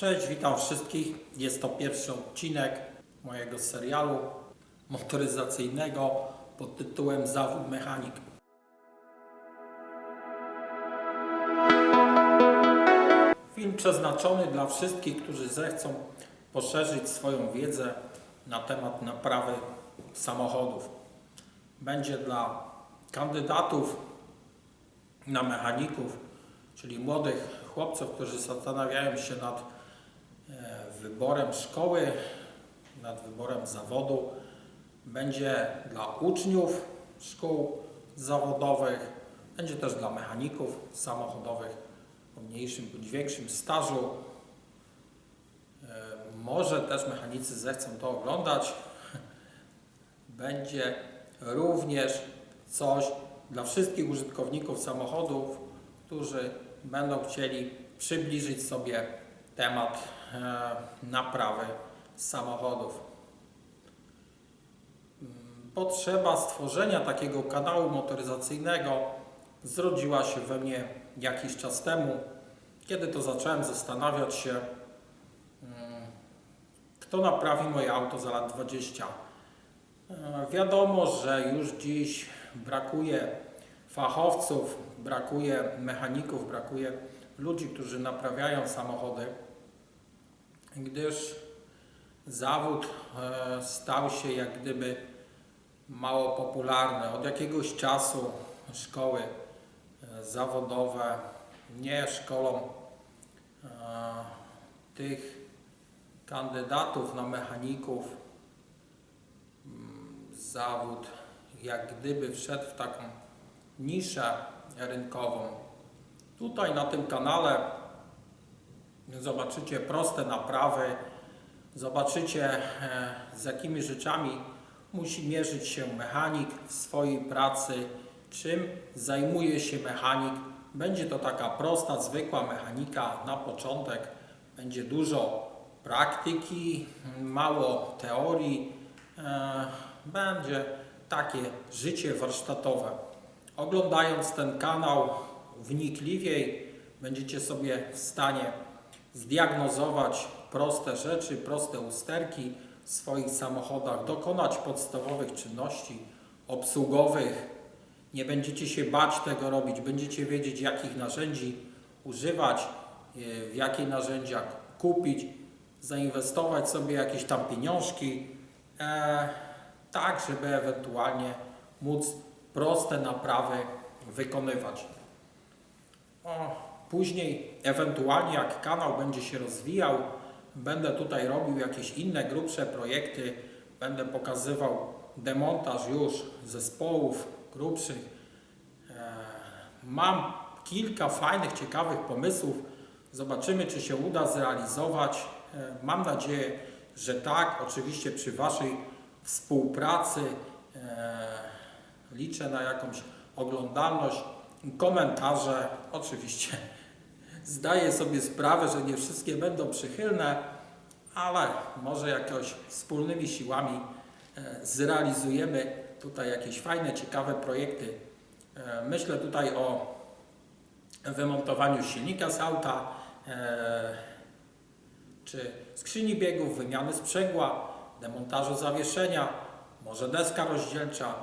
Cześć, witam wszystkich. Jest to pierwszy odcinek mojego serialu motoryzacyjnego pod tytułem Zawód Mechanik. Film przeznaczony dla wszystkich, którzy zechcą poszerzyć swoją wiedzę na temat naprawy samochodów. Będzie dla kandydatów na mechaników, czyli młodych chłopców, którzy zastanawiają się nad wyborem szkoły, nad wyborem zawodu. Będzie dla uczniów szkół zawodowych, będzie też dla mechaników samochodowych o mniejszym bądź większym stażu. E, Może też mechanicy zechcą to oglądać. Będzie również coś dla wszystkich użytkowników samochodów, którzy będą chcieli przybliżyć sobie temat e, naprawy samochodów. Mm, Potrzeba stworzenia takiego kanału motoryzacyjnego zrodziła się we mnie jakiś czas temu, kiedy to zacząłem zastanawiać się, mm, kto naprawi moje auto za lat 20. E, Wiadomo, że już dziś brakuje fachowców, brakuje mechaników, brakuje ludzi, którzy naprawiają samochody, gdyż zawód e, stał się jak gdyby mało popularny. Od jakiegoś czasu szkoły e, zawodowe nie szkolą e, tych kandydatów na mechaników. Mm, Zawód jak gdyby wszedł w taką niszę rynkową. Tutaj na tym kanale zobaczycie proste naprawy, zobaczycie e, z jakimi rzeczami musi mierzyć się mechanik w swojej pracy, czym zajmuje się mechanik. Będzie to taka prosta, zwykła mechanika na początek. Będzie dużo praktyki, mało teorii. E, Będzie takie życie warsztatowe. Oglądając ten kanał wnikliwiej, będziecie sobie w stanie zdiagnozować proste rzeczy, proste usterki w swoich samochodach, dokonać podstawowych czynności obsługowych. Nie będziecie się bać tego robić, będziecie wiedzieć, jakich narzędzi używać, e, w jakie narzędzia kupić, zainwestować sobie jakieś tam pieniążki, e, tak żeby ewentualnie móc proste naprawy wykonywać. Później, ewentualnie jak kanał będzie się rozwijał, będę tutaj robił jakieś inne grubsze projekty, będę pokazywał demontaż już zespołów grubszych. E, Mam kilka fajnych, ciekawych pomysłów. Zobaczymy, czy się uda zrealizować. E, Mam nadzieję, że tak. Oczywiście przy Waszej współpracy e, liczę na jakąś oglądalność, komentarze. Oczywiście zdaję sobie sprawę, że nie wszystkie będą przychylne, ale może jakoś wspólnymi siłami e, zrealizujemy tutaj jakieś fajne, ciekawe projekty. E, Myślę tutaj o wymontowaniu silnika z auta, e, czy skrzyni biegów, wymiany sprzęgła, demontażu zawieszenia, może deska rozdzielcza,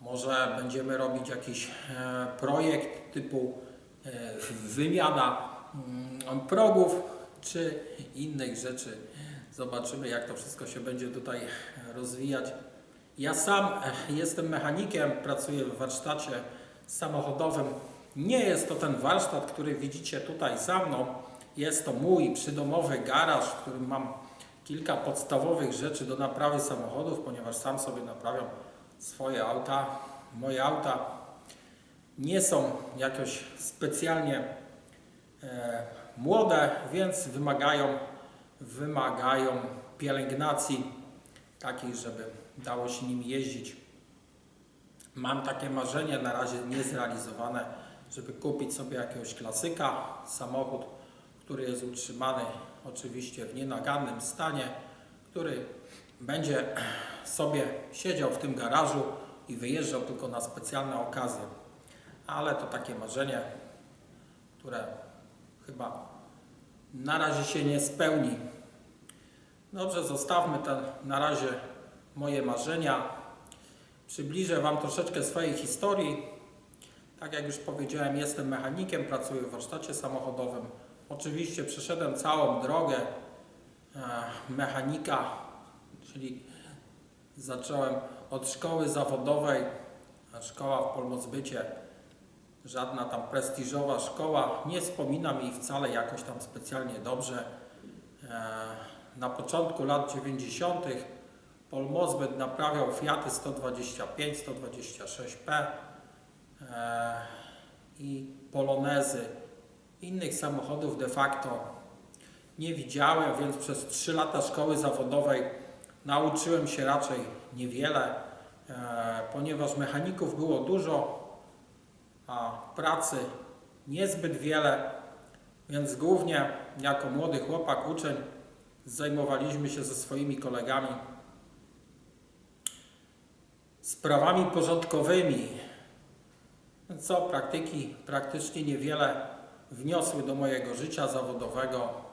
może będziemy robić jakiś e, projekt typu e, wymiana mm, progów, czy innych rzeczy. Zobaczymy, jak to wszystko się będzie tutaj rozwijać. Ja sam e, jestem mechanikiem, pracuję w warsztacie samochodowym. Nie jest to ten warsztat, który widzicie tutaj za mną. Jest to mój przydomowy garaż, w którym mam kilka podstawowych rzeczy do naprawy samochodów, ponieważ sam sobie naprawiam swoje auta. Moje auta nie są jakoś specjalnie e, młode, więc wymagają, wymagają pielęgnacji takiej, żeby dało się nimi jeździć. Mam takie marzenie, na razie niezrealizowane, żeby kupić sobie jakiegoś klasyka, samochód, który jest utrzymany oczywiście w nienagannym stanie, który będzie sobie siedział w tym garażu i wyjeżdżał tylko na specjalne okazje. Ale to takie marzenie, które chyba na razie się nie spełni. Dobrze, zostawmy te na razie moje marzenia. Przybliżę Wam troszeczkę swojej historii. Tak jak już powiedziałem, jestem mechanikiem, pracuję w warsztacie samochodowym. Oczywiście przeszedłem całą drogę e, mechanika, czyli zacząłem od szkoły zawodowej, a szkoła w Polmozbycie, żadna tam prestiżowa szkoła, nie wspominam jej wcale jakoś tam specjalnie dobrze. E, Na początku lat 90. Polmozbyt naprawiał Fiaty 125, 126P e, i Polonezy. Innych samochodów de facto nie widziałem, więc przez 3 lata szkoły zawodowej nauczyłem się raczej niewiele, e, ponieważ mechaników było dużo, a pracy niezbyt wiele, więc głównie jako młody chłopak, uczeń zajmowaliśmy się ze swoimi kolegami sprawami porządkowymi, co praktyki praktycznie niewiele wniosły do mojego życia zawodowego.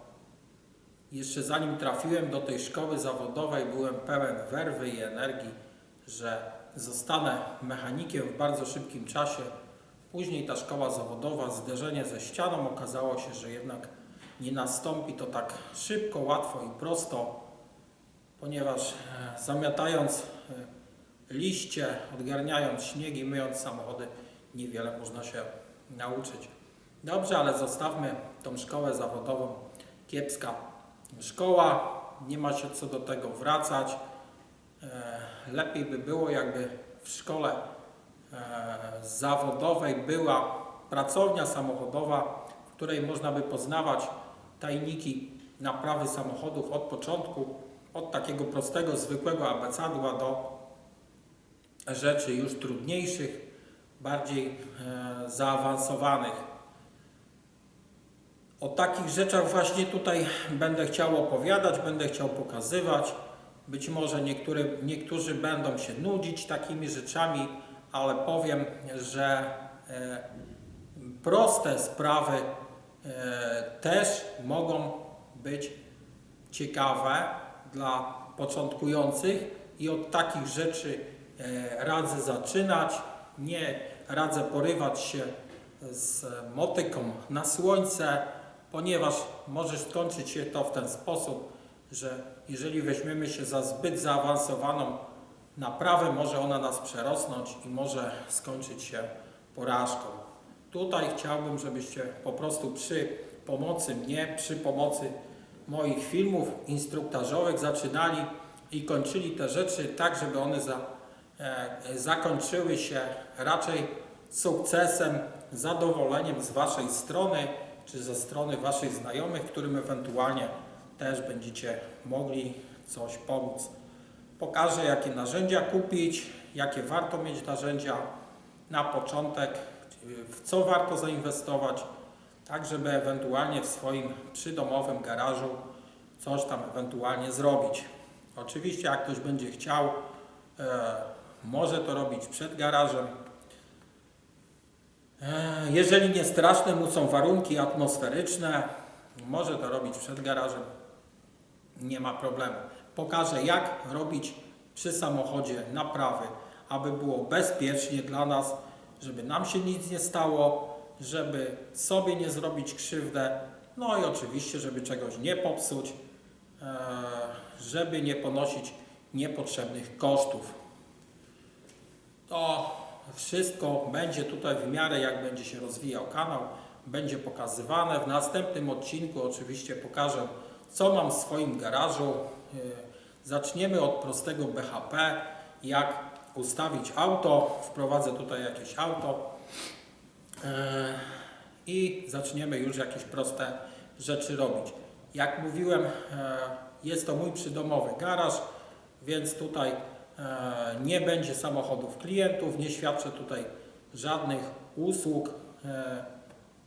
Jeszcze zanim trafiłem do tej szkoły zawodowej, byłem pełen werwy i energii, że zostanę mechanikiem w bardzo szybkim czasie. Później ta szkoła zawodowa, zderzenie ze ścianą, okazało się, że jednak nie nastąpi to tak szybko, łatwo i prosto, ponieważ e, zamiatając e, liście, odgarniając śniegi, myjąc samochody, niewiele można się nauczyć. Dobrze, ale zostawmy tą szkołę zawodową. Kiepska szkoła, nie ma się co do tego wracać. E, Lepiej by było, jakby w szkole e, zawodowej była pracownia samochodowa, w której można by poznawać tajniki naprawy samochodów od początku, od takiego prostego, zwykłego abecadła do rzeczy już trudniejszych, bardziej e, zaawansowanych. O takich rzeczach właśnie tutaj będę chciał opowiadać, będę chciał pokazywać. Być może niektórzy będą się nudzić takimi rzeczami, ale powiem, że e, proste sprawy e, też mogą być ciekawe dla początkujących i od takich rzeczy e, radzę zaczynać. Nie radzę porywać się z motyką na słońce, ponieważ może skończyć się to w ten sposób, że jeżeli weźmiemy się za zbyt zaawansowaną naprawę, może ona nas przerosnąć i może skończyć się porażką. Tutaj chciałbym, żebyście po prostu przy pomocy mnie, przy pomocy moich filmów instruktażowych zaczynali i kończyli te rzeczy tak, żeby one za, e, zakończyły się raczej sukcesem, zadowoleniem z Waszej strony, czy ze strony Waszych znajomych, którym ewentualnie też będziecie mogli coś pomóc. Pokażę, jakie narzędzia kupić, jakie warto mieć narzędzia na początek, w co warto zainwestować, tak żeby ewentualnie w swoim przydomowym garażu coś tam ewentualnie zrobić. Oczywiście, jak ktoś będzie chciał, e, może to robić przed garażem, Jeżeli nie straszne mu są warunki atmosferyczne, może to robić przed garażem, nie ma problemu. Pokażę jak robić przy samochodzie naprawy, aby było bezpiecznie dla nas, żeby nam się nic nie stało, żeby sobie nie zrobić krzywdę, no i oczywiście, żeby czegoś nie popsuć, e, żeby nie ponosić niepotrzebnych kosztów. To wszystko będzie tutaj w miarę jak będzie się rozwijał kanał, będzie pokazywane. W następnym odcinku oczywiście pokażę, co mam w swoim garażu. Yy, Zaczniemy od prostego BHP, jak ustawić auto. Wprowadzę tutaj jakieś auto yy, i zaczniemy już jakieś proste rzeczy robić. Jak mówiłem, yy, jest to mój przydomowy garaż, więc tutaj E, nie będzie samochodów klientów, nie świadczę tutaj żadnych usług e,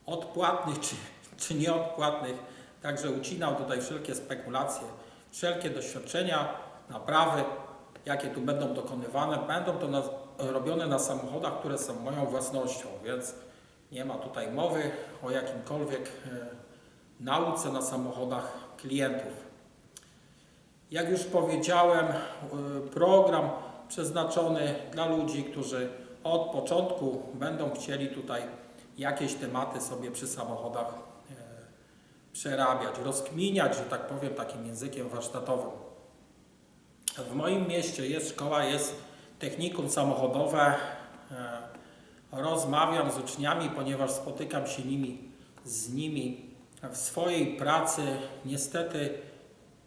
odpłatnych czy, czy nieodpłatnych, także ucinam tutaj wszelkie spekulacje, wszelkie doświadczenia, naprawy, jakie tu będą dokonywane, będą to na, robione na samochodach, które są moją własnością, więc nie ma tutaj mowy o jakimkolwiek e, nauce na samochodach klientów. Jak już powiedziałem, y, program przeznaczony dla ludzi, którzy od początku będą chcieli tutaj jakieś tematy sobie przy samochodach e, przerabiać, rozkminiać, że tak powiem, takim językiem warsztatowym. W moim mieście jest szkoła, jest technikum samochodowe. E, Rozmawiam z uczniami, ponieważ spotykam się nimi, z nimi w swojej pracy. Niestety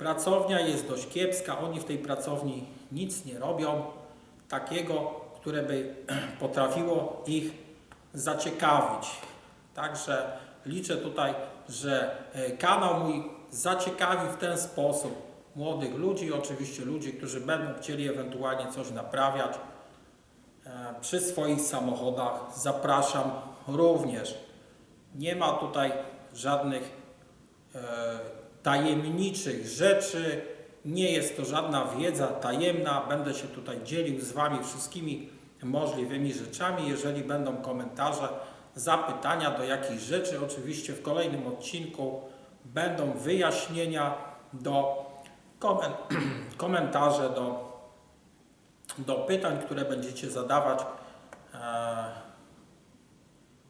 pracownia jest dość kiepska, oni w tej pracowni nic nie robią takiego, które by potrafiło ich zaciekawić. Także liczę tutaj, że e, kanał mój zaciekawi w ten sposób młodych ludzi, oczywiście ludzi, którzy będą chcieli ewentualnie coś naprawiać e, przy swoich samochodach. Zapraszam również. Nie ma tutaj żadnych e, tajemniczych rzeczy. Nie jest to żadna wiedza tajemna. Będę się tutaj dzielił z Wami wszystkimi możliwymi rzeczami. Jeżeli będą komentarze, zapytania do jakichś rzeczy, oczywiście w kolejnym odcinku będą wyjaśnienia do komen komentarze do, do pytań, które będziecie zadawać e,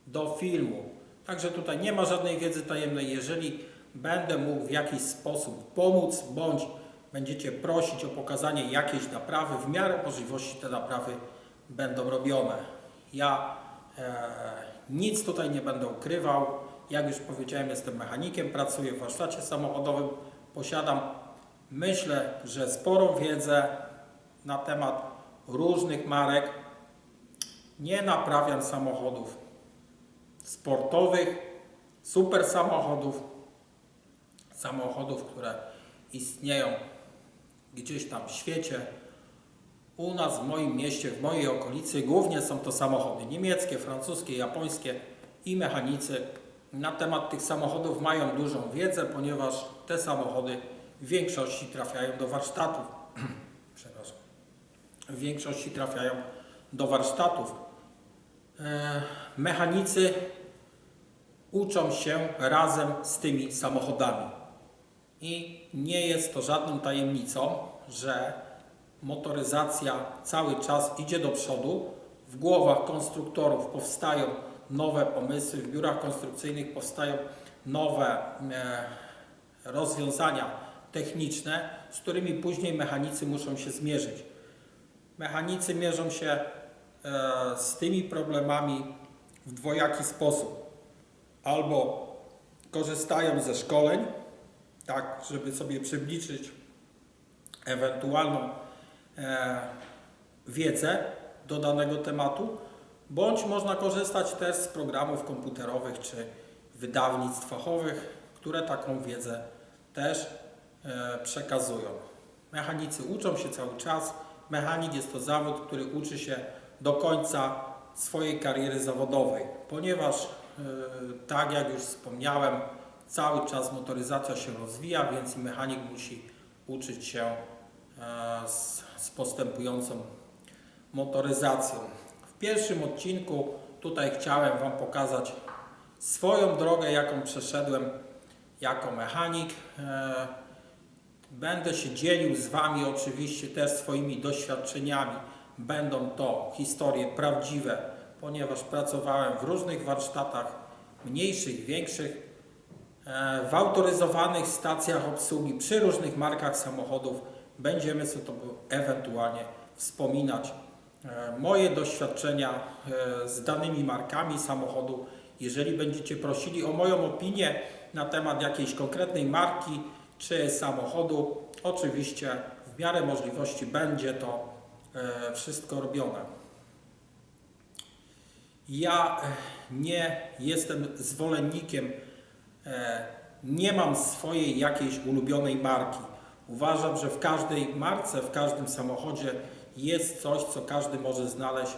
do filmu. Także tutaj nie ma żadnej wiedzy tajemnej. Jeżeli będę mógł w jakiś sposób pomóc, bądź będziecie prosić o pokazanie jakiejś naprawy, w miarę możliwości te naprawy będą robione. Ja e, nic tutaj nie będę ukrywał. Jak już powiedziałem, jestem mechanikiem, pracuję w warsztacie samochodowym, posiadam myślę, że sporą wiedzę na temat różnych marek. Nie naprawiam samochodów sportowych, super samochodów, samochodów, które istnieją gdzieś tam w świecie. U nas, w moim mieście, w mojej okolicy, głównie są to samochody niemieckie, francuskie, japońskie i mechanicy na temat tych samochodów mają dużą wiedzę, ponieważ te samochody w większości trafiają do warsztatów. Przepraszam. W większości trafiają do warsztatów. E, Mechanicy uczą się razem z tymi samochodami. I nie jest to żadną tajemnicą, że motoryzacja cały czas idzie do przodu. W głowach konstruktorów powstają nowe pomysły, w biurach konstrukcyjnych powstają nowe e, rozwiązania techniczne, z którymi później mechanicy muszą się zmierzyć. Mechanicy mierzą się e, z tymi problemami w dwojaki sposób. Albo korzystają ze szkoleń, tak, żeby sobie przybliżyć ewentualną e, wiedzę do danego tematu, bądź można korzystać też z programów komputerowych czy wydawnictw fachowych, które taką wiedzę też e, przekazują. Mechanicy uczą się cały czas. Mechanik jest to zawód, który uczy się do końca swojej kariery zawodowej, ponieważ e, tak jak już wspomniałem, cały czas motoryzacja się rozwija, więc mechanik musi uczyć się e, z, z postępującą motoryzacją. W pierwszym odcinku tutaj chciałem Wam pokazać swoją drogę, jaką przeszedłem jako mechanik. E, Będę się dzielił z Wami oczywiście też swoimi doświadczeniami. Będą to historie prawdziwe, ponieważ pracowałem w różnych warsztatach, mniejszych, większych, w autoryzowanych stacjach obsługi przy różnych markach samochodów. Będziemy sobie to ewentualnie wspominać. E, Moje doświadczenia e, z danymi markami samochodu. Jeżeli będziecie prosili o moją opinię na temat jakiejś konkretnej marki czy samochodu, oczywiście w miarę możliwości będzie to e, wszystko robione. Ja e, nie jestem zwolennikiem, e, nie mam swojej jakiejś ulubionej marki. Uważam, że w każdej marce, w każdym samochodzie jest coś, co każdy może znaleźć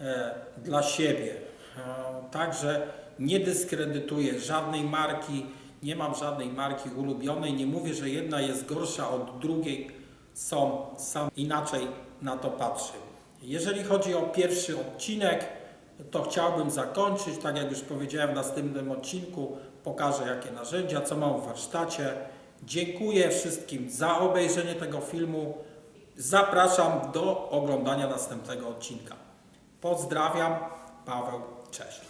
e, dla siebie. E, Także nie dyskredytuję żadnej marki, nie mam żadnej marki ulubionej. Nie mówię, że jedna jest gorsza od drugiej, są sam inaczej na to patrzę. Jeżeli chodzi o pierwszy odcinek, to chciałbym zakończyć, tak jak już powiedziałem w następnym odcinku, pokażę jakie narzędzia, co mam w warsztacie. Dziękuję wszystkim za obejrzenie tego filmu. Zapraszam do oglądania następnego odcinka. Pozdrawiam, Paweł, cześć.